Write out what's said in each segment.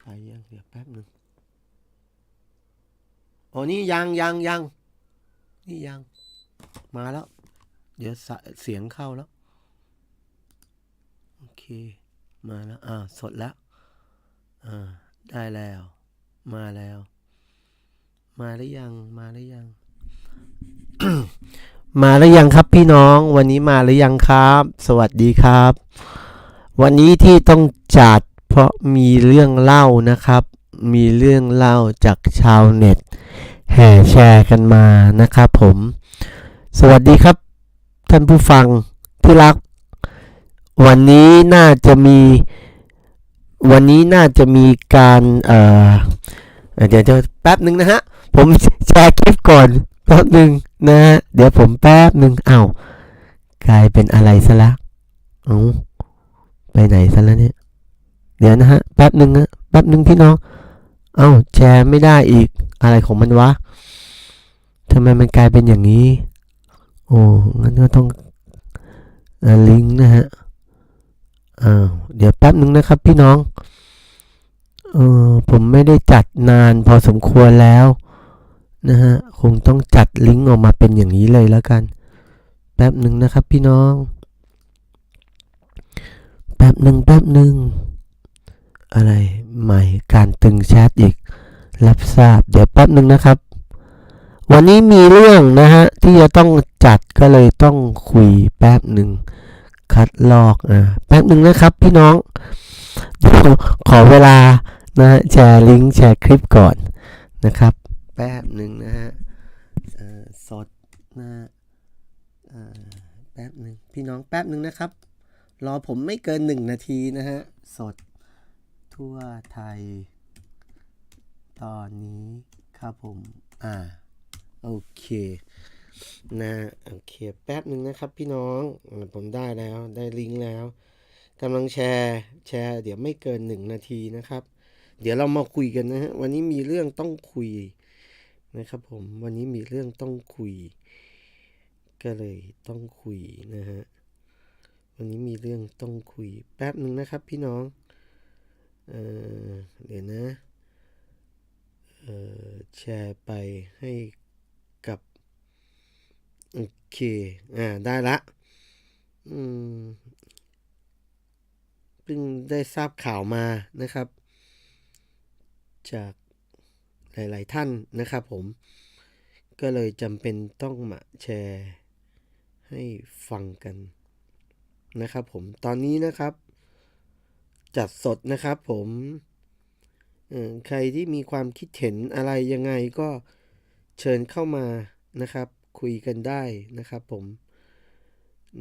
ไปยังเดี๋ยวแป๊บหนึ่งโอ้นี่ยังยังยังนี่ยัง มาแล้ว เดี๋ยวเสียงเข้าแล้ว โอเค มาแล้ว อ่า สดแล้ว อ่า ได้แล้ว มาแล้ว มาหรือยัง มาหรือยัง มาหรือยังครับพี่น้องวันนี้มาหรือยังครับ สวัสดีครับ วันนี้ที่ต้องจัดเพราะมีเรื่องเล่านะครับ มีเรื่องเล่าจากชาวเน็ต แห่แชร์กันมานะครับผม สวัสดีครับ ท่านผู้ฟังที่รัก วันนี้น่าจะมี วันนี้น่าจะมีการเอ่อเดี๋ยวจะแป๊บหนึ่งนะฮะ ผมแชร์คลิปก่อน แป๊บหนึ่งนะฮะเดี๋ยวผมแป๊บหนึ่งเอ้ากลายเป็นอะไรซะละเอาไปไหนซะแล้วเนี่ย เดี๋ยวนะฮะ แป๊บหนึ่งนะแป๊บหนึ่งพี่น้อง เอ้าแชร์ไม่ได้อีก อะไรของมันวะทำไมมันกลายเป็นอย่างนี้ โอ้งั้นก็ต้องอลิงก์นะฮะอ้าวเดี๋ยวแป๊บหนึ่งนะครับพี่น้อง เออผมไม่ได้จัดนานพอสมควรแล้ว นะฮะ คงต้องจัดลิงก์ออกมาเป็นอย่างนี้เลยแล้วกัน แป๊บหนึ่งนะครับพี่น้อง แป๊บหนึ่งแป๊บหนึ่ง อะไรใหม่การตึงแชทอีก รับทราบ เดี๋ยวแป๊บหนึ่งนะครับ วันนี้มีเรื่องนะฮะ ที่จะต้องจัดก็เลยต้องคุยแป๊บหนึ่ง คัดลอกอะแป๊บหนึ่งนะครับพี่น้อง ขอเวลานะแชร์ลิงก์แชร์คลิปก่อนนะครับ แป๊บหนึ่งนะฮะเอ่อสดนะฮะแป๊บหนึ่งพี่น้องแป๊บหนึ่งนะครับ รอผมไม่เกินหนึ่งนาทีนะฮะ สดทั่วไทย ตอนนี้ครับผม อ่า โอเค นะโอเค แป๊บหนึ่งนะครับพี่น้อง ผมได้แล้วได้ลิงก์แล้วกำลังแชร์แชร์ เดี๋ยวไม่เกินหนึ่งนาทีนะครับ เดี๋ยวเรามาคุยกันนะฮะ วันนี้มีเรื่องต้องคุย นะครับผมวันนี้มีเรื่องต้องคุย ก็เลยต้องคุยนะฮะวันนี้มีเรื่องต้องคุยแป๊บหนึ่งนะครับพี่น้องเออเดี๋ยวนะเออแชร์ไปให้กับโอเคอ่าได้ละอืมเพิ่งได้ทราบข่าวมานะครับ จาก หลาย ๆ ท่านนะครับผม ก็เลยจำเป็นต้องมาแชร์ให้ฟังกันนะครับผม ตอนนี้นะครับ จัดสดนะครับผมใครที่มีความคิดเห็นอะไรยังไงก็เชิญเข้ามานะครับ คุยกันได้นะครับผม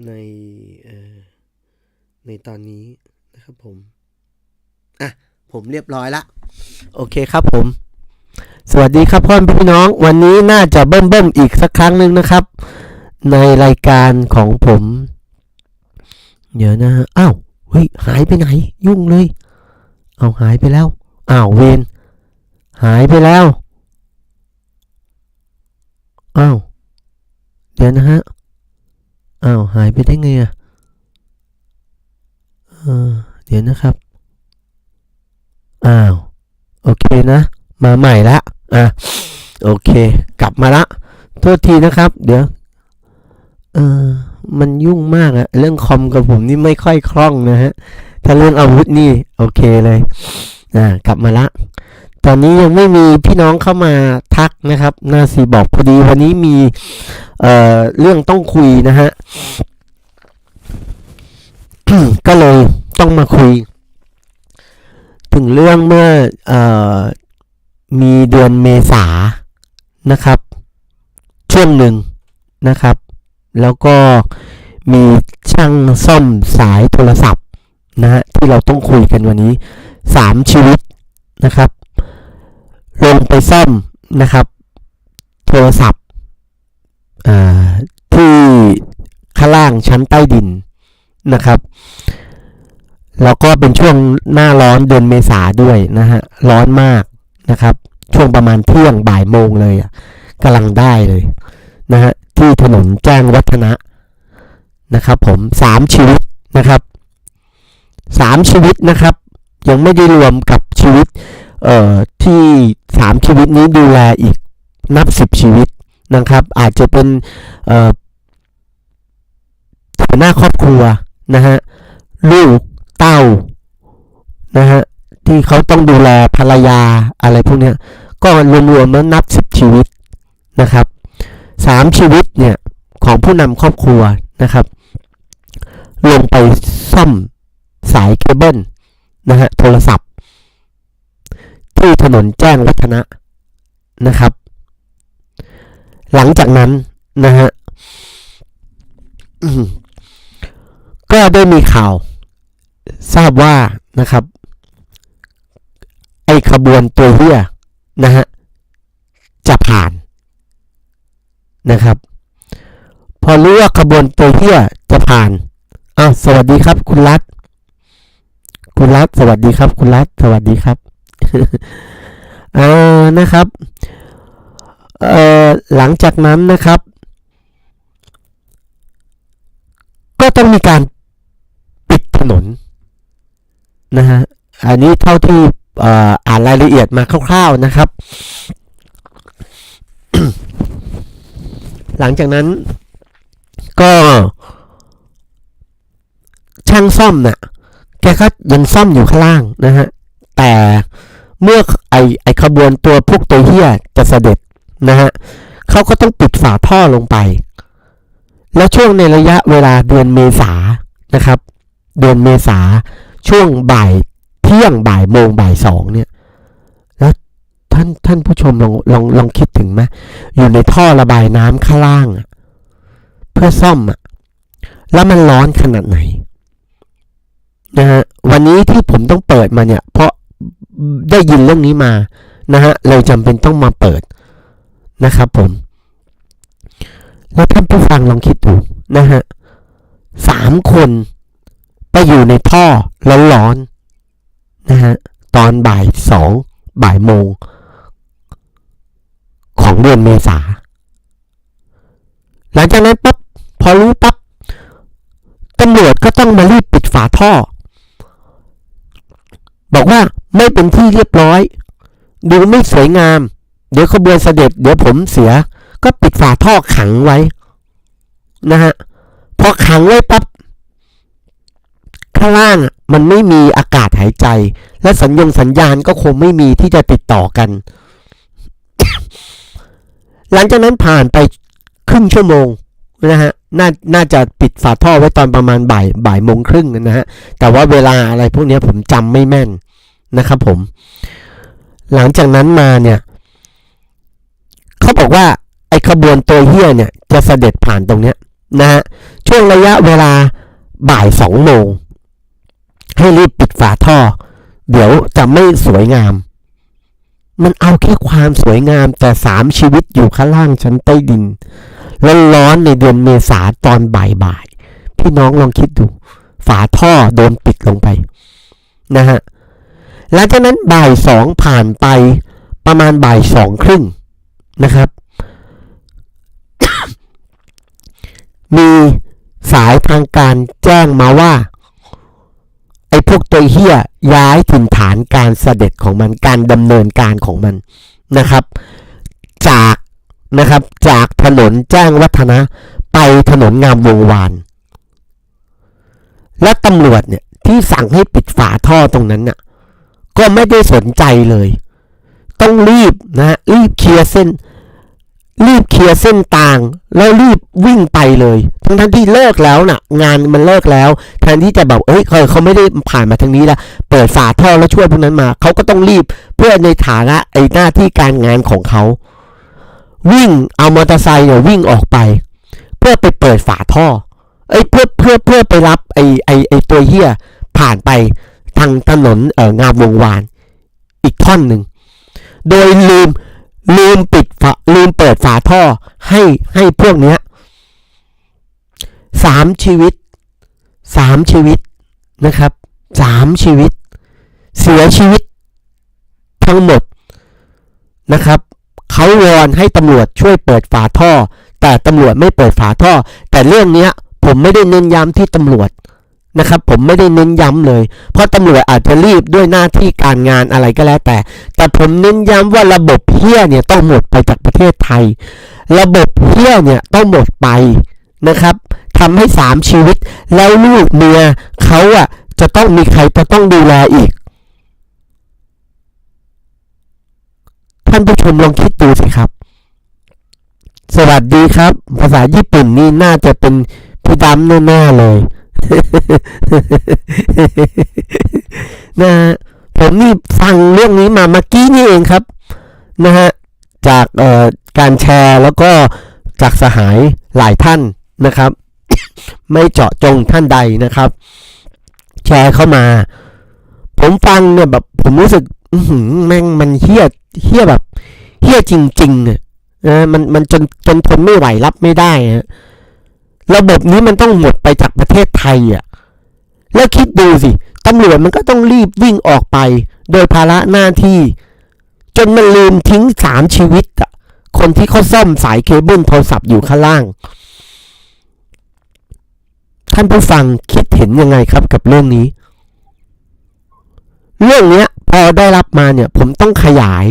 ในในตอนนี้นะครับผม อะ ผมเรียบร้อยละ โอเคครับผม สวัสดีครับพ่อพี่น้อง วันนี้น่าจะเบิ่มเบิ่มๆอีกสักครั้งหนึ่งนะครับ ในรายการของผม เดี๋ยวนะอ้าวเฮ้ยหายไปไหน ยุ่งเลย เอาหายไปแล้วอ้าวเวนหายไปแล้วอ้าวเดี๋ยวนะฮะอ้าวหายไปได้ไงอะเออเดี๋ยวนะครับอ้าวโอเคนะ มาใหม่ละ อะโอเค กลับมาละ โทษทีนะครับ เดี๋ยว เออมันยุ่งมากอะเรื่องคอมกับผมนี่ไม่ค่อยคล่องนะฮะ ถ้าเรื่องอาวุธนี่ โอเคเลยอ่ากลับมาละ ตอนนี้ยังไม่มีพี่น้องเข้ามาทักนะครับนาซีบอกพอดีวันนี้มี เอ่อเรื่องต้องคุยนะฮะ ก็เลยต้องมาคุย ถึงเรื่องเมื่ออ มีเดือนเมษานะครับ ช่วงหนึ่งนะครับ แล้วก็มีช่างซ่อมสายโทรศัพท์นะฮะที่เราต้องคุยกันวันนี้สามชีวิตนะครับ ลงไปซ่อมนะครับ โทรศัพท์ที่ข้างล่างชั้นใต้ดินนะครับแล้วก็เป็นช่วงหน้าร้อนเดือนเมษาด้วยนะฮะร้อนมาก นะครับ ช่วงประมาณเที่ยงบ่ายโมงเลยอะกำลังได้เลยนะฮะที่ถนนแจ้งวัฒนะนะครับผมสามชีวิตนะครับสามชีวิตนะครับ ยังไม่ได้รวมกับชีวิตเอ่อที่สามชีวิตนี้ดูแลอีกนับสิบชีวิตนะครับ อาจจะเป็นเอ่อหัวหน้าครอบครัวนะฮะลูกเต้านะฮะ ที่เขาต้องดูแลภรรยาอะไรพวกเนี้ยก็รวมๆแล้วนับสิบชีวิตนะครับสามชีวิตเนี่ยของผู้นำครอบครัวนะครับ ลงไปซ่อมสายเคเบิลนะฮะโทรศัพท์ ที่ถนนแจ้งวัฒนะนะครับ หลังจากนั้นนะฮะก็ได้มีข่าวทราบว่านะครับ ไอ้ขบวนตัวเฮียนะฮะจะผ่านนะครับ พอรู้ว่าขบวนตัวเฮียจะผ่านอ้าวสวัสดีครับ คุณรัฐคุณรัฐสวัสดีครับ คุณรัฐสวัสดีครับเออนะครับเอ่อหลังจากนั้นนะครับ ก็ต้องมีการปิดถนนนะฮะอันนี้เท่าที่ อ่านรายละเอียดมาคร่าวๆนะครับ หลังจากนั้นก็ช่างซ่อมน่ะแกก็ยังซ่อมอยู่ข้างล่างนะฮะ แต่เมื่อไอไอขบวนตัวพวกตัวเฮียจะเสด็จนะฮะเขาก็ต้องปิดฝาท่อลงไป แล้วช่วงในระยะเวลาเดือนเมษานะครับ เดือนเมษาช่วงบ่าย เที่ยงบ่ายโมงบ่ายสองเนี่ย แล้วท่านท่านผู้ชมลองลองลองคิดถึงไหมอยู่ในท่อระบายน้ำข้างล่าง เพื่อซ่อมอะแล้วมันร้อนขนาดไหนนะฮะวันนี้ที่ผมต้องเปิดมาเนี่ย เพราะได้ยินเรื่องนี้มานะฮะเลยจำเป็นต้องมาเปิดนะครับผม แล้วท่านผู้ฟังลองคิดดูนะฮะสามคนไปอยู่ในท่อร้อนๆ นะฮะตอนบ่ายสองบ่ายโมง ของเดือนเมษาหลังจากนั้นปั๊บพอรู้ปั๊บตำรวจก็ต้องมารีบปิดฝาท่อ บอกว่าไม่เป็นที่เรียบร้อย ดูไม่สวยงาม เดี๋ยวขบวนเสด็จ เดี๋ยวผมเสีย ก็ปิดฝาท่อขังไว้ นะฮะ พอขังไว้ปั๊บ ข้างล่างมันไม่มีอากาศหายใจ และสัญญงสัญญาณก็คงไม่มีที่จะติดต่อกัน หลังจากนั้นผ่านไปครึ่งชั่วโมงนะฮะน่าน่าจะปิดฝาท่อไว้ตอนประมาณบ่ายบ่ายโมงครึ่งนะฮะ แต่ว่าเวลาอะไรพวกนี้ผมจำไม่แม่นนะครับผม หลังจากนั้นมาเนี่ย เขาบอกว่าไอ้ขบวนตัวเฮียเนี่ย จะเสด็จผ่านตรงเนี้ยนะฮะ ช่วงระยะเวลาบ่ายสองโมง ให้รีบปิดฝาท่อ เดี๋ยวจะไม่สวยงาม มันเอาแค่ความสวยงามแต่สามชีวิตอยู่ข้างล่างชั้นใต้ดินแล้วร้อนในเดือนเมษาตอนบ่ายๆพี่น้องลองคิดดู ฝาท่อโดนปิดลงไปนะฮะหลังจากนั้นบ่ายสองผ่านไปประมาณบ่ายสองครึ่งนะครับ มีสายทางการแจ้งมาว่า อ้พวกตัวเฮียย้ายถิ่นฐานการเสด็จของมันการดำเนินการของมันนะครับ จากนะครับจากถนนแจ้งวัฒนะไปถนนงามวงวาน และตำรวจเนี่ยที่สั่งให้ปิดฝาท่อตรงนั้นน่ะก็ไม่ได้สนใจเลย ต้องรีบนะฮะรีบเคลียร์เส้น รีบเคลียร์เส้นต่าง แล้วรีบวิ่งไปเลยทั้งทั้งที่เลิกแล้วน่ะ งานมันเลิกแล้วแทนที่จะแบบเอ้ยเขาเขาไม่ได้ผ่านมาทางนี้ละเปิดฝาท่อแล้วช่วยพวกนั้นมาเขาก็ต้องรีบเพื่อในฐานะไอ้หน้าที่การงานของเขาวิ่งเอามอเตอร์ไซค์เนี่ยวิ่งออกไป เพื่อไปเปิดฝาท่อเอ้ยเพื่อเพื่อเพื่อไปรับไอ้ไอ้ไอ้ตัวเหี้ยผ่านไปทางถนนเอ่องามวงวาน อีกท่อนหนึ่งโดยลืมลืมปิด ลืมเปิดฝาท่อให้ให้พวกเนี้ยสามชีวิตสามชีวิตนะครับสามชีวิต เสียชีวิตทั้งหมดนะครับเขาวอนให้ตำรวจช่วยเปิดฝาท่อ แต่ตำรวจไม่เปิดฝาท่อ แต่เรื่องเนี้ยผมไม่ได้เน้นย้ำที่ตำรวจ นะครับผมไม่ได้เน้นย้ำเลย เพราะตำรวจอาจจะรีบด้วยหน้าที่การงานอะไรก็แล้วแต่ แต่ผมเน้นย้ำว่าระบบเฮี้ยเนี่ยต้องหมดไปจากประเทศไทย ระบบเฮี้ยเนี่ยต้องหมดไปนะครับทำให้สามชีวิต แล้วลูกเมียเขาอะจะต้องมีใครจะต้องดูแลอีก ท่านผู้ชมลองคิดดูสิครับ สวัสดีครับ ภาษาญี่ปุ่นนี่น่าจะเป็นพี่ดำแน่ๆเลย นะฮะผมนี่ฟังเรื่องนี้มาเมื่อกี้นี่เองครับนะฮะจากเอ่อการแชร์แล้วก็จากสหายหลายท่านนะครับ ไม่เจาะจงท่านใดนะครับ แชร์เข้ามา ผมฟังเนี่ยแบบผมรู้สึกอื้อหือแม่งมันเฮี้ยเฮี้ยแบบเฮี้ยจริงๆเนี่ยนะมันมันจนจนทนไม่ไหวรับไม่ได้ฮะ ระบบนี้มันต้องหมดไปจากประเทศไทยอะแล้วคิดดูสิตำรวจมันก็ต้องรีบวิ่งออกไป โดยภาระหน้าที่ จนมันลืมทิ้งสามชีวิตอะคนที่เขาซ่อมสายเคเบิลโทรศัพท์อยู่ข้างล่าง ท่านผู้ฟังคิดเห็นยังไงครับกับเรื่องนี้ เรื่องเนี้ยพอได้รับมาเนี่ยผมต้องขยาย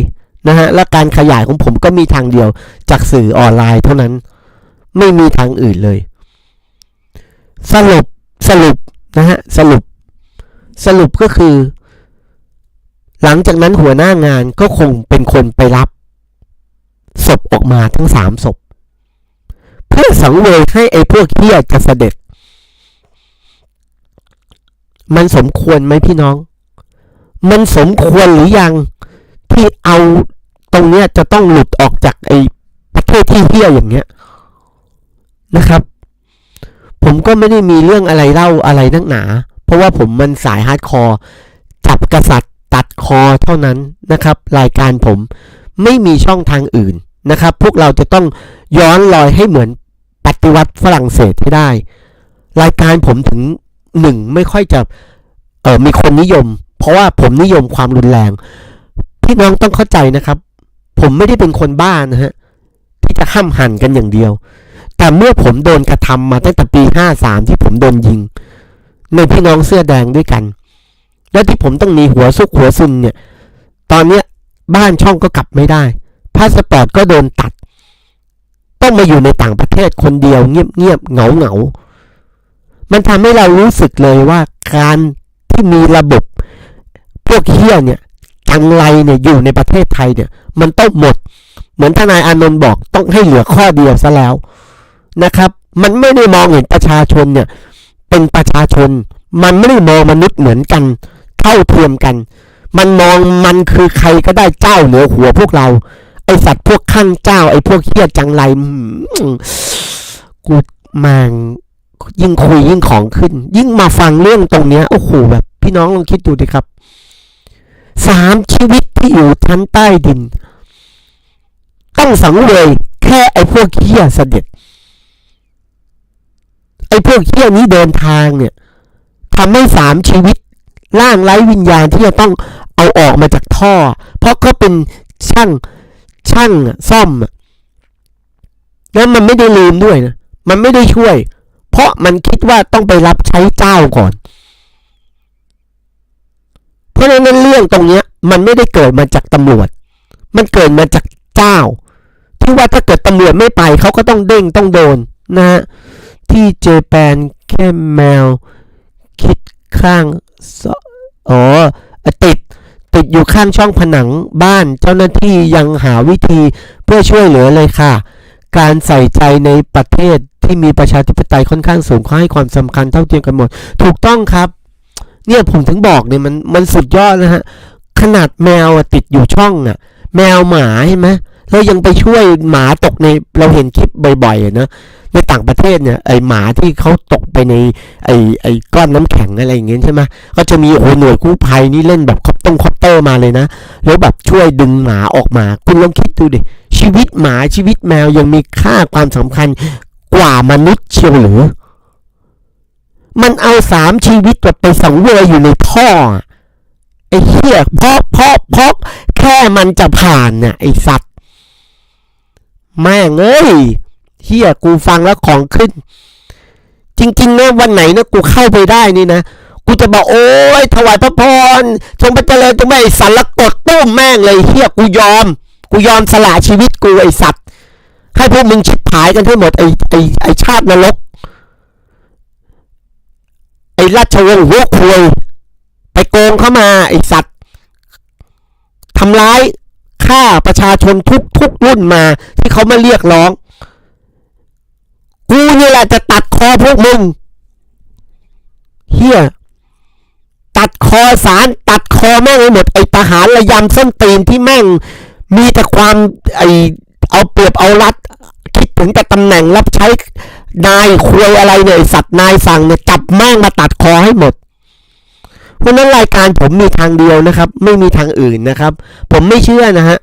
นะฮะและการขยายของผมก็มีทางเดียวจากสื่อออนไลน์เท่านั้น ไม่มีทางอื่นเลย สรุปสรุปนะฮะสรุปสรุปก็คือ หลังจากนั้นหัวหน้างานก็คงเป็นคนไปรับศพออกมาทั้งสามศพ เพื่อสังเวยให้ไอ้พวกเฮียจะเสด็จ มันสมควรไหมพี่น้อง มันสมควรหรือยังที่เอาตรงเนี้ยจะต้องหลุดออกจากไอ้ประเทศที่เฮียอย่างเงี้ยนะครับ ผมก็ไม่ได้มีเรื่องอะไรเล่าอะไรนักหนา เพราะว่าผมมันสายฮาร์ดคอร์จับกษัตริย์ตัดคอเท่านั้นนะครับ รายการผมไม่มีช่องทางอื่นนะครับ พวกเราจะต้องย้อนรอยให้เหมือนปฏิวัติฝรั่งเศสให้ได้ รายการผมถึงหนึ่งไม่ค่อยจะเออมีคนนิยม เพราะว่าผมนิยมความรุนแรง พี่น้องต้องเข้าใจนะครับ ผมไม่ได้เป็นคนบ้านะฮะที่จะห้ามหันกันอย่างเดียว แต่เมื่อผมโดนกระทำมาตั้งแต่ปีห้าสามที่ผมโดนยิง ในพี่น้องเสื้อแดงด้วยกัน แล้วที่ผมต้องหนีหัวซุกหัวซุนเนี่ย ตอนเนี้ยบ้านช่องก็กลับไม่ได้ พาสปอร์ตก็โดนตัด ต้องมาอยู่ในต่างประเทศคนเดียวเงียบเงียบเหงาเหงามันทำให้เรารู้สึกเลยว่าการที่มีระบบพวกเฮี้ยเนี่ยจังไรเนี่ยอยู่ในประเทศไทยเนี่ย มันต้องหมด เหมือนทนายอานนท์บอกต้องให้เหลือข้อเดียวซะแล้ว นะครับ มันไม่ได้มองเห็นประชาชนเนี่ยเป็นประชาชน มันไม่ได้มองมนุษย์เหมือนกัน เท่าเทียมกัน มันมองมันคือใครก็ได้เจ้าเหนือหัวพวกเรา ไอสัตว์พวกข้างเจ้า ไอพวกเฮี้ยจังไรกูมางยิ่งคุยยิ่งของขึ้น ยิ่งมาฟังเรื่องตรงเนี้ยโอ้โหแบบ พี่น้องลองคิดดูดิครับสามชีวิตที่อยู่ชั้นใต้ดิน ต้องสังเวยแค่ไอพวกเฮี้ยเสด็จ พวกเฮี้ยนี้เดินทางเนี่ยทำให้สามชีวิตร่างไร้วิญญาณที่จะต้องเอาออกมาจากท่อ เพราะเขาเป็นช่างช่างซ่อมอะแล้วมันไม่ได้ลืมด้วยนะมันไม่ได้ช่วย เพราะมันคิดว่าต้องไปรับใช้เจ้าก่อน เพราะฉะนั้นเรื่องตรงเนี้ย มันไม่ได้เกิดมาจากตำรวจ มันเกิดมาจากเจ้า ที่ว่าถ้าเกิดตำรวจไม่ไปเขาก็ต้องเด้งต้องโดนนะฮะ ที่เจแปนแค่แมว คิดข้างอ๋อติด ติดอยู่ข้างช่องผนังบ้านเจ้าหน้าที่ยังหาวิธีเพื่อช่วยเหลือเลยค่ะ การใส่ใจในประเทศที่มีประชาธิปไตยค่อนข้างสูงเขาให้ความสำคัญเท่าเทียมกันหมด ถูกต้องครับ เนี่ยผมถึงบอกเนี่ยมันมันสุดยอดนะฮะ ขนาดแมวติดอยู่ช่องน่ะ แมวหมาเห็นไหม เรายังไปช่วยหมาตกในเราเห็นคลิปบ่อยๆนะในต่างประเทศเนี่ยไอหมาที่เขาตกไปในไอไอก้อนน้ำแข็งอะไรอย่างเงี้ยใช่ไหมก็จะมีโอ้หน่วยกู้ภัยนี่เล่นแบบคอปต้องคอปเตอร์มาเลยนะ แล้วแบบช่วยดึงหมาออกมา คุณลองคิดดูดิชีวิตหมาชีวิตแมวยังมีค่าความสำคัญกว่ามนุษย์เชียวหรือ มันเอาสามชีวิตแบบไปสังเวยอยู่ในท่อไอ้เหี้ยเพาะเพาะเพาะแค่มันจะผ่านน่ะไอ้สัตว์ แม่งเอ้ยเหี้ยกูฟังแล้วของขึ้น จริงๆนะวันไหนนะกูเข้าไปได้นี่นะ กูจะบอกโอ้ยถวายพระพรทรงพระเจริญจงไม่สัตว์แล้วกดตุ้มแม่งเลยเฮียกูยอม กูยอมสละชีวิตกูไอ้สัตว์ ให้พวกมึงชิบหายกันให้หมดไอ้ไอ้ไอ้ชาตินรกไอ้ราชวงศ์หัวควยไปโกงเข้ามาไอ้สัตว์ทำร้าย ฆ่าประชาชนทุกทุกรุ่นมา ที่เขามาเรียกร้อง กูนี่แหละจะตัดคอพวกมึงเฮียตัดคอสารตัดคอแม่งให้หมดไอทหารระยำส้นตีนที่แม่ง มีแต่ความไอเอาเปรียบเอารัด คิดถึงแต่ตำแหน่งรับใช้นายควยอะไรเนี่ยสัตว์นายสั่งเนี่ยจับแม่งมาตัดคอให้หมด เพราะฉะนั้นรายการผมมีทางเดียวนะครับ ไม่มีทางอื่นนะครับ ผมไม่เชื่อนะฮะ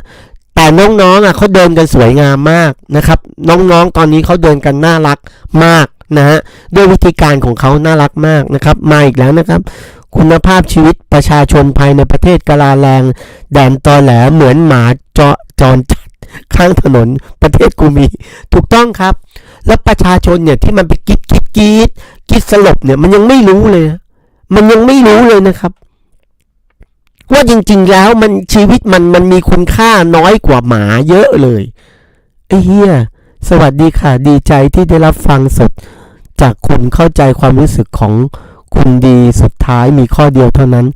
แต่น้องๆอะเขาเดินกันสวยงามมากนะครับ น้องๆตอนนี้เขาเดินกันน่ารักมากนะฮะด้วยวิธีการของเขาน่ารักมากนะครับมาอีกแล้วนะครับ คุณภาพชีวิตประชาชนภายในประเทศกาลาแรงแดนตอแหลเหมือนหมาเจาะจรจัดข้างถนนประเทศกูมี ถูกต้องครับ แล้วประชาชนเนี่ยที่มันไปกรีดกรีดกรีดกรีดสลบเนี่ยมันยังไม่รู้เลยนะ มันยังไม่รู้เลยนะครับ ว่าจริง ๆ แล้วมันชีวิตมันมันมีคุณค่าน้อยกว่าหมาเยอะเลยไอ้เฮียสวัสดีค่ะ ดีใจที่ได้รับฟังสด จากคุณเข้าใจความรู้สึกของคุณดีสุดท้ายมีข้อเดียวเท่านั้น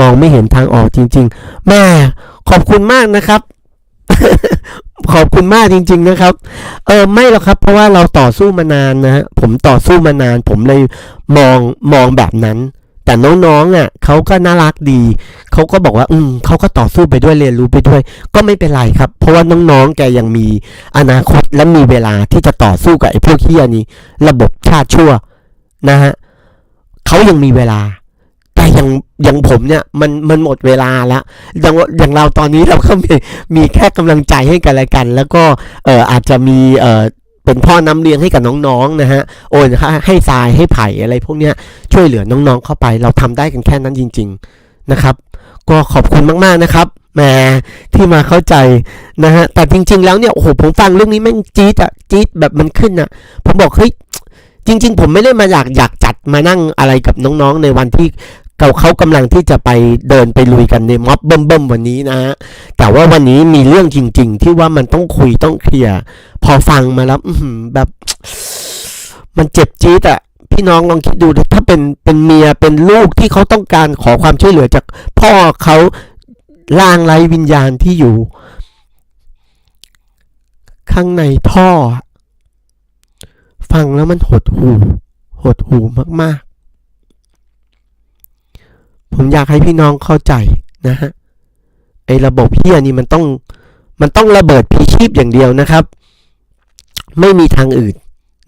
มองไม่เห็นทางออกจริง ๆ แม่ขอบคุณมากนะครับ ขอบคุณมากจริง ๆ นะครับ เออไม่หรอกครับ เพราะว่าเราต่อสู้มานานนะฮะผมต่อสู้มานาน ผมเลยมองมองแบบนั้น แต่น้องๆอะเขาก็น่ารักดี เขาก็บอกว่า อืมเขาก็ต่อสู้ไปด้วยเรียนรู้ไปด้วย ก็ไม่เป็นไรครับ เพราะว่าน้องๆแกยังมีอนาคตและมีเวลาที่จะต่อสู้กับไอ้พวกเฮียนี้ ระบบชาติชั่วนะฮะเขายังมีเวลา แต่อย่างอย่างผมเนี่ยมันมันหมดเวลาแล้วอย่างอย่างเราตอนนี้เราก็มีมีแค่กำลังใจให้กันและกัน แล้วก็เอออาจจะมีเออ เป็นพ่อน้ำเลี้ยงให้กับน้องๆนะฮะโอนค่ะให้ทรายให้ไผ่อะไรพวกเนี้ยช่วยเหลือน้องๆเข้าไป เราทำได้กันแค่นั้นจริง ๆนะครับ ก็ขอบคุณมากๆนะครับแหมที่มาเข้าใจนะฮะแต่จริง ๆ แล้วเนี่ยโอ้โหผมฟังเรื่องนี้แม่งจี๊ดอะจี๊ดแบบมันขึ้นอะผมบอกเฮ้ยจริง ๆ ผมไม่ได้มาอยากอยากจัดมานั่งอะไรกับน้องๆ ในวันที่เขาเขากำลังที่จะไปเดินไปลุยกันในม็อบเบิ่มๆวันนี้นะฮะแต่ว่าวันนี้มีเรื่องจริง ๆ ที่ว่ามันต้องคุยต้องเคลียร์ พอฟังมาแล้วอืแบบมันเจ็บจี๊ดอะพี่น้องลองคิดดูถ้าเป็นเป็นเมียเป็นลูกที่เขาต้องการขอความช่วยเหลือจากพ่อเขาล่างไร้วิญญาณที่อยู่ ข้างในท่อ ฟังแล้วมันหดหูหดหูมากๆ ผมอยากให้พี่น้องเข้าใจนะฮะไอ้ระบบเฮียนี่มันต้องมันต้องระเบิดพีชีพอย่างเดียวนะครับ ไม่มีทางอื่น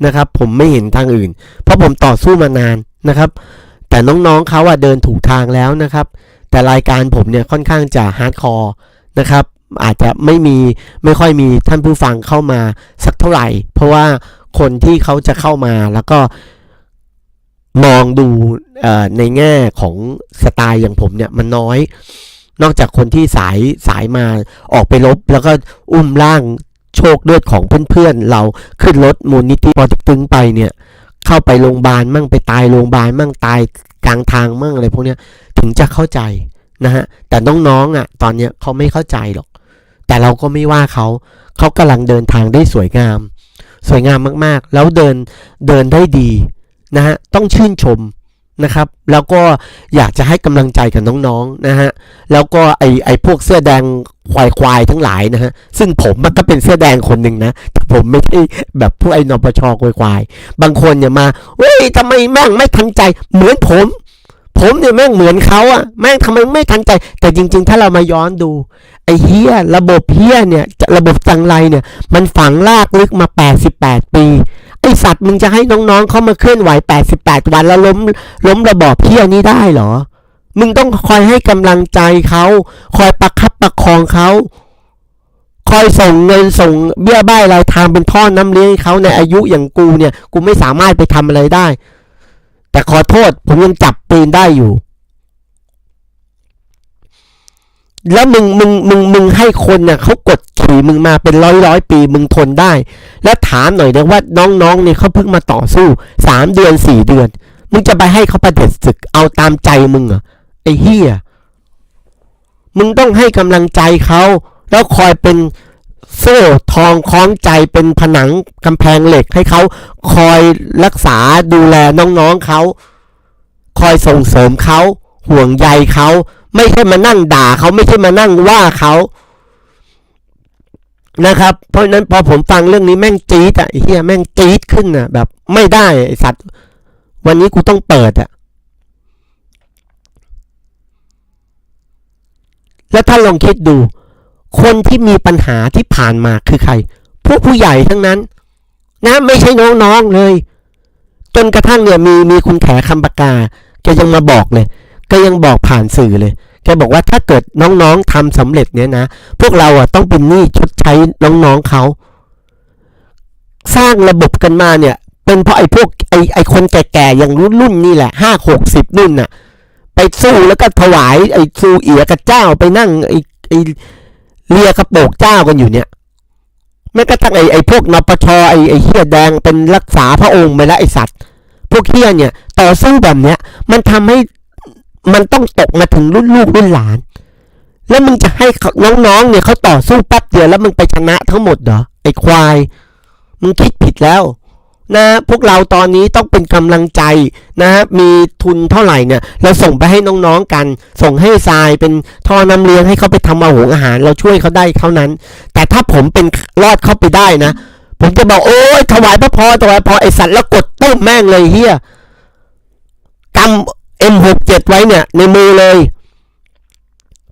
นะครับ ผมไม่เห็นทางอื่น เพราะผมต่อสู้มานานนะครับ แต่น้องๆเขาอะเดินถูกทางแล้วนะครับ แต่รายการผมเนี่ยค่อนข้างจะฮาร์ดคอร์นะครับ อาจจะไม่มีไม่ค่อยมีท่านผู้ฟังเข้ามาสักเท่าไหร่ เพราะว่าคนที่เขาจะเข้ามาแล้วก็มองดูในแง่ของสไตล์อย่างผมเนี่ยมันน้อย นอกจากคนที่สายสายมาออกไปลบ แล้วก็อุ้มร่าง คเลือดของเพื่อนๆเราขึ้นรถมูลนิธิปอติ๊กตึงไปเนี่ย เข้าไปโรงพยาบาลมั่งไปตายโรงพยาบาลมั่งตายกลางทางมั่งอะไรพวกเนี้ยถึงจะเข้าใจนะฮะแต่น้องๆอะ ตอนเนี้ยเขาไม่เข้าใจหรอก แต่เราก็ไม่ว่าเขาเขากำลังเดินทางได้สวยงาม สวยงามมากๆ แล้วเดินเดินได้ดีนะฮะต้องชื่นชม นะครับ แล้วก็อยากจะให้กำลังใจกับน้องๆนะฮะแล้วก็ไอไอพวกเสื้อแดงควายควายๆทั้งหลายนะฮะซึ่งผมมันก็เป็นเสื้อแดงคนหนึ่งนะแต่ผมไม่ได้แบบพวกไอนปชควายควายๆบางคนเนี่ยมาเว้ยทำไมแม่งไม่ทันใจเหมือนผม ผมเนี่ยแม่งเหมือนเขาอะแม่งทำไมไม่ทันใจ แต่จริง ๆ ถ้าเรามาย้อนดูไอ้เฮียระบบเฮียเนี่ยระบบจังไรเนี่ย มันฝังลากลึกมา 88 ปี ไอสัตว์มึงจะให้น้องๆ เขามาเคลื่อนไหว 88 วันแล้วล้มล้มระบอบเฮียนี้ได้เหรอ มึงต้องคอยให้กำลังใจเขาคอยประคับประคองเขาคอยส่งเงินส่งเบี้ยบ้ายรายทางเป็นท่อน้ำเลี้ยงให้เขาในอายุอย่างกูเนี่ย กูไม่สามารถไปทำอะไรได้ แต่ขอโทษผมยังจับปืนได้อยู่ แล้วมึงมึงมึงมึงให้คนเนี่ยเขากดขี่มึงมาเป็นร้อยร้อยปีมึงทนได้ แล้วถามหน่อยนะว่าน้องๆเนี่ยเขาเพิ่งมาต่อสู้สามเดือนสี่เดือน มึงจะไปให้เขาประเด็จศึกเอาตามใจมึงเหรอไอ้เฮียมึงต้องให้กำลังใจเขาแล้วคอยเป็นโซ่ทองคล้องใจเป็นผนังกำแพงเหล็กให้เขาคอยรักษาดูแลน้องๆเขา คอยส่งเสริมเขาห่วงใยเขาไม่ใช่มานั่งด่าเขาไม่ใช่มานั่งว่าเขานะครับ เพราะนั้นพอผมฟังเรื่องนี้แม่งจี๊ดอะเฮียแม่งจี๊ดขึ้นอะแบบ ไม่ได้ไอสัตว์ วันนี้กูต้องเปิดอะแล้วถ้าลองคิดดู คนที่มีปัญหาที่ผ่านมาคือใคร พวกผู้ใหญ่ทั้งนั้น นะไม่ใช่น้องๆเลย จนกระทั่งเนี่ยมีมีคุณแขคำปากาแกยังมาบอกเลย ก็ยังบอกผ่านสื่อเลย แกบอกว่าถ้าเกิดน้องๆทำสำเร็จเนี่ยนะ พวกเราอะต้องเป็นหนี้ชดใช้น้องๆเขา สร้างระบบกันมาเนี่ย เป็นเพราะไอ้พวกไอ้ไอ้คนแก่ๆอย่างรุ่นรุ่นนี่แหละห้าหกสิบรุ่นน่ะ ไปสู้แล้วก็ถวายไอ้ซูเอียกับเจ้าไปนั่งไอ้ไอ้เลียกระโปกเจ้ากันอยู่เนี่ยแม้กระทั่งไอ้ไอ้พวกนปชไอ้ไอ้เฮียแดงเป็นรักษาพระองค์ไปแล้วไอ้สัตว์ พวกเฮียเนี่ย ต่อสู้แบบเนี้ย มันทำให้ มันต้องตกมาถึงรุ่นลูกรุ่นหลาน แล้วมึงจะให้เขาน้องๆเนี่ยเขาต่อสู้แป๊บเดียวแล้วมึงไปชนะทั้งหมดเหรอไอ้ควาย มึงคิดผิดแล้วนะพวกเราตอนนี้ต้องเป็นกำลังใจนะมีทุนเท่าไหร่เนี่ย เราส่งไปให้น้องๆกัน ส่งให้ทรายเป็นท่อนำเลี้ยงให้เขาไปทำอาหงอาหาร เราช่วยเขาได้เท่านั้น แต่ถ้าผมเป็นรอดเข้าไปได้นะ ผมจะบอกโอ้ยถวายพระพรถวายพรไอสัตว์แล้วกดตุ้มแม่งเลยเฮียกำ M67 ไว้เนี่ย ในมือเลย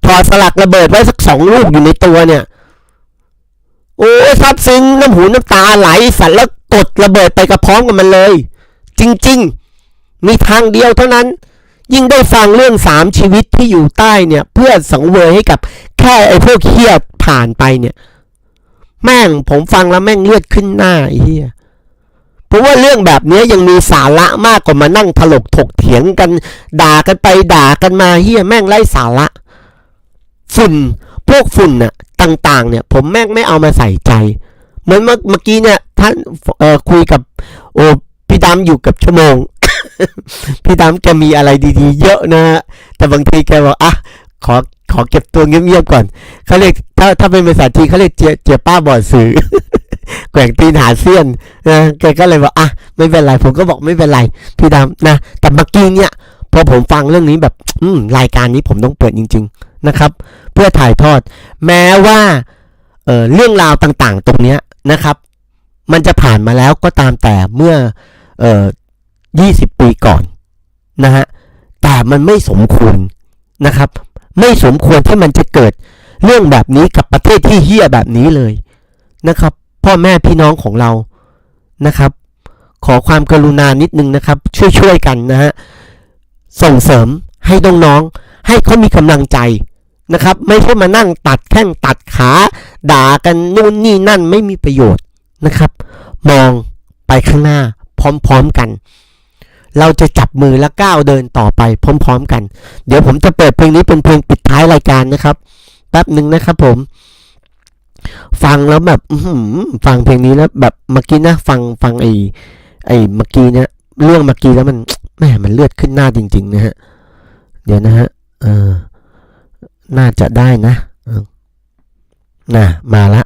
ถอดสลักระเบิดไว้สักสองลูกอยู่ในตัวเนี่ย โอ้ยซับซึ้งน้ำหูน้ำตาไหลสัตว์แล้วกดระเบิดไปกระพร้อมกับมันเลย จริง ๆ มีทางเดียวเท่านั้น ยิ่งได้ฟังเรื่องสามชีวิตที่อยู่ใต้เนี่ย เพื่อสังเวยให้กับแค่ไอ้พวกเฮียผ่านไปเนี่ย แม่งผมฟังแล้วแม่งเลือดขึ้นหน้าไอ้เฮีย ราะว่าเรื่องแบบนี้ยังมีสาระมากกว่ามานั่งถลกถกเถียงกัน ด่ากันไปด่ากันมาเฮียแม่งไร้สาระฝุ่นพวกฝุ่นน่ะต่างๆ เนี่ย ผมแม่งไม่เอามาใส่ใจ เหมือนเมื่อเมื่อกี้เนี่ย ท่านเอ่อคุยกับ โอ้พี่ดำอยู่กับชั่วโมง พี่ดำแกมีอะไรดีๆ เยอะนะฮะแต่บางทีแกบอกอะขอขอเก็บตัวเงียบๆก่อนเขาเรียกถ้าถ้าเป็นภาษาจีนเขาเรียกเจียเจียป้าบอดสื่อ แกว่งตีนหาเสี้ยนนะแกก็เลยบอกอะไม่เป็นไร ผมก็บอกไม่เป็นไร พี่ดำนะ แต่เมื่อกี้เนี่ยพอผมฟังเรื่องนี้แบบ อืมรายการนี้ผมต้องเปิดจริง ๆนะครับ เพื่อถ่ายทอด แม้ว่าเอ่อเรื่องราวต่างๆ ตรงเนี้ยนะครับ มันจะผ่านมาแล้วก็ตามแต่เมื่อเอ่อ20 ปีก่อนนะฮะแต่มันไม่สมควรนะครับ ไม่สมควรที่มันจะเกิดเรื่องแบบนี้กับประเทศที่เฮี้ยแบบนี้เลยนะครับ พ่อแม่พี่น้องของเรานะครับ ขอความกรุณานิดนึงนะครับ ช่วยๆกันนะฮะส่งเสริมให้น้องๆให้เขามีกำลังใจนะครับ ไม่ใช่มานั่งตัดแข้งตัดขา ด่ากันนู่นนี่นั่นไม่มีประโยชน์นะครับ มองไปข้างหน้าพร้อมๆกัน เราจะจับมือและก้าวเดินต่อไปพร้อม ๆ กัน เดี๋ยวผมจะเปิดเพลงนี้เป็นเพลงปิดท้ายรายการนะครับแป๊บหนึ่งนะครับผม ฟังแล้วแบบฟังเพลงนี้แล้วแบบเมื่อกี้นะฟังฟังไอ้ไอ้เมื่อกี้เนี่ยเรื่องเมื่อกี้แล้วมันแหมมันเลือดขึ้นหน้าจริง ๆ นะฮะ เดี๋ยวนะฮะเออน่าจะได้นะน่ะมาละ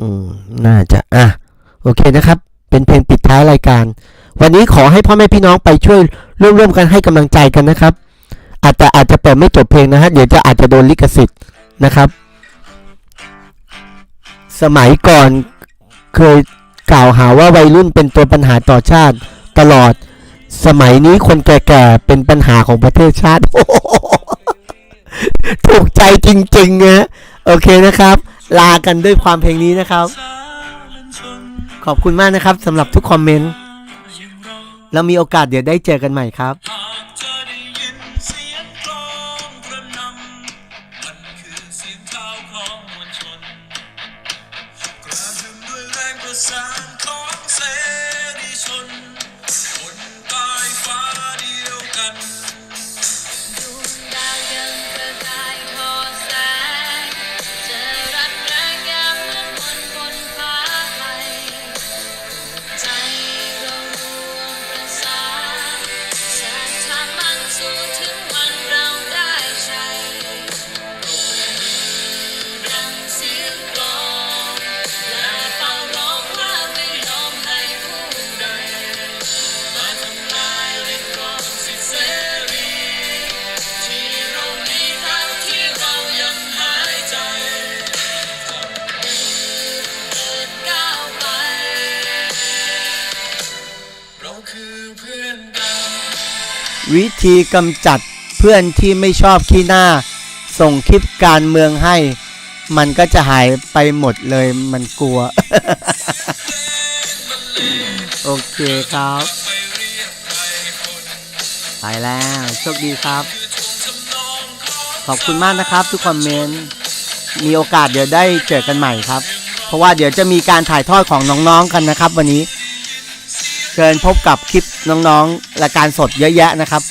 อืมน่าจะอะโอเคนะครับ เป็นเพลงปิดท้ายรายการ วันนี้ขอให้พ่อแม่พี่น้องไปช่วยร่วมร่วมกันให้กำลังใจกันนะครับ อาจจะอาจจะเปิดไม่จบเพลงนะฮะเดี๋ยวจะอาจจะโดนลิขสิทธิ์นะครับ สมัยก่อนเคยกล่าวหาว่าวัยรุ่นเป็นตัวปัญหาต่อชาติตลอด สมัยนี้คนแก่ๆเป็นปัญหาของประเทศชาติ ถูกใจจริงๆนะโอเคนะครับ ลากันด้วยความเพลงนี้นะครับ ขอบคุณมากนะครับสำหรับทุกคอมเมนต์ แล้วมีโอกาสเดี๋ยวได้เจอกันใหม่ครับ วิธีกำจัดเพื่อนที่ไม่ชอบขี้หน้า ส่งคลิปการเมืองให้ มันก็จะหายไปหมดเลยมันกลัว โอเคครับ ไปแล้วโชคดีครับ ขอบคุณมากนะครับ ทุกคอมเมนต์มีโอกาสเดี๋ยวได้เจอกันใหม่ครับ เพราะว่าเดี๋ยวจะมีการถ่ายทอดของน้องๆกันนะครับ วันนี้ เชิญพบกับคลิปน้องๆรายการสดเยอะแยะนะครับ